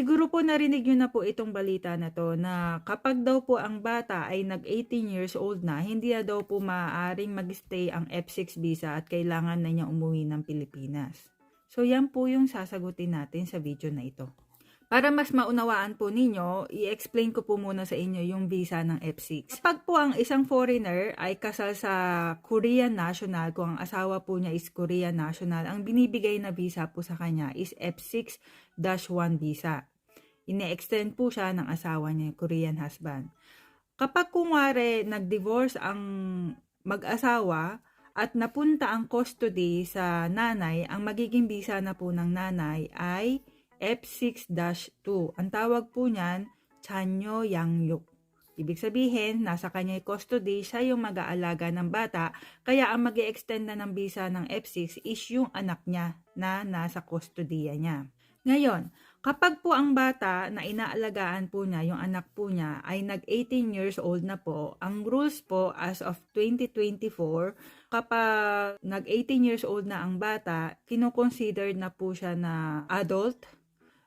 Siguro po narinig nyo na po itong balita na to na kapag daw po ang bata ay nag 18 years old na, hindi na daw po maaaring magstay ang F6 visa at kailangan na niya umuwi ng Pilipinas. So yan po yung sasagutin natin sa video na ito. Para mas maunawaan po ninyo, i-explain ko po muna sa inyo yung visa ng F6. Kapag po ang isang foreigner ay kasal sa Korean national, kung ang asawa po niya is Korean national, ang binibigay na visa po sa kanya is F6-1 visa. Ine-extend po siya ng asawa niya, Korean husband. Kapag kumwari nag-divorce ang mag-asawa at napunta ang custody sa nanay, ang magiging visa na po ng nanay ay F6-2. Ang tawag po niyan, Chanyo Yangyuk. Ibig sabihin, nasa kanya custody, siya yung mag-aalaga ng bata, kaya ang mag extend na ng visa ng F6 is yung anak niya na nasa custody niya. Ngayon, kapag po ang bata na inaalagaan po niya, yung anak po niya, ay nag-18 years old na po, ang rules po as of 2024, kapag nag-18 years old na ang bata, kinoconsider na po siya na adult,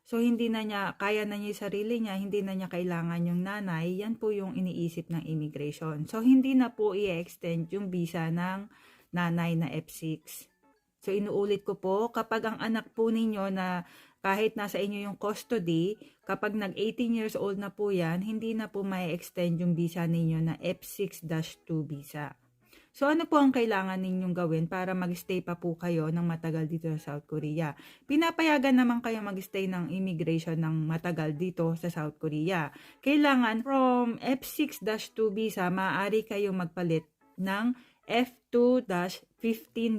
So, hindi na niya, kaya na niya yung sarili niya, hindi na niya kailangan yung nanay, yan po yung iniisip ng immigration. So, hindi na po i-extend yung visa ng nanay na F6. So, inuulit ko po, kapag ang anak po ninyo na kahit nasa inyo yung custody, kapag nag-18 years old na po yan, hindi na po may extend yung visa ninyo na F6-2 visa. So ano po ang kailangan ninyong gawin para mag-stay pa po kayo ng matagal dito sa South Korea? Pinapayagan naman kayo mag-stay ng immigration ng matagal dito sa South Korea. Kailangan from F6-2 visa, maaari kayo magpalit ng F2-15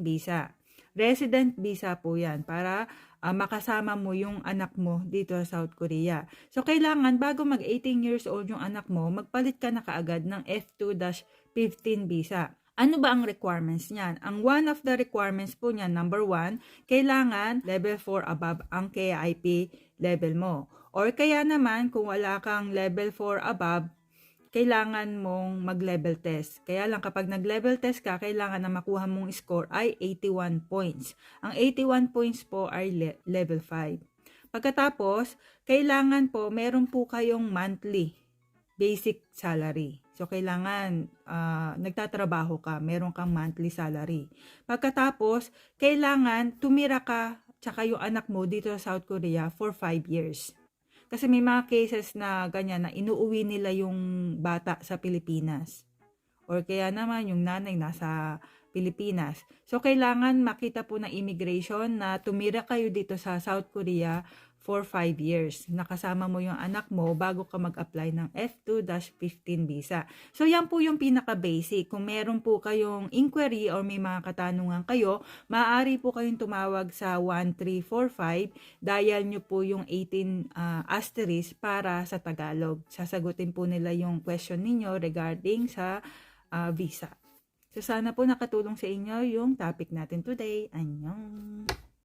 visa. Resident visa po yan para uh, makasama mo yung anak mo dito sa South Korea. So, kailangan bago mag 18 years old yung anak mo, magpalit ka na kaagad ng F2-15 visa. Ano ba ang requirements niyan? Ang one of the requirements po niyan, number one, kailangan level 4 above ang KIP level mo. Or kaya naman, kung wala kang level 4 above, kailangan mong mag-level test. Kaya lang kapag nag-level test ka, kailangan na makuha mong score ay 81 points. Ang 81 points po ay le- level 5. Pagkatapos, kailangan po, meron po kayong monthly basic salary. So, kailangan uh, nagtatrabaho ka, meron kang monthly salary. Pagkatapos, kailangan tumira ka tsaka yung anak mo dito sa South Korea for 5 years. Kasi may mga cases na ganyan na inuuwi nila yung bata sa Pilipinas. Or kaya naman yung nanay nasa Pilipinas. So, kailangan makita po ng immigration na tumira kayo dito sa South Korea for 5 years. Nakasama mo yung anak mo bago ka mag-apply ng F2-15 visa. So, yan po yung pinaka-basic. Kung meron po kayong inquiry or may mga katanungan kayo, maaari po kayong tumawag sa 1345. Dial nyo po yung 18 uh, asterisk para sa Tagalog. Sasagutin po nila yung question ninyo regarding sa uh, visa. So, sana po nakatulong sa inyo yung topic natin today. Annyeong!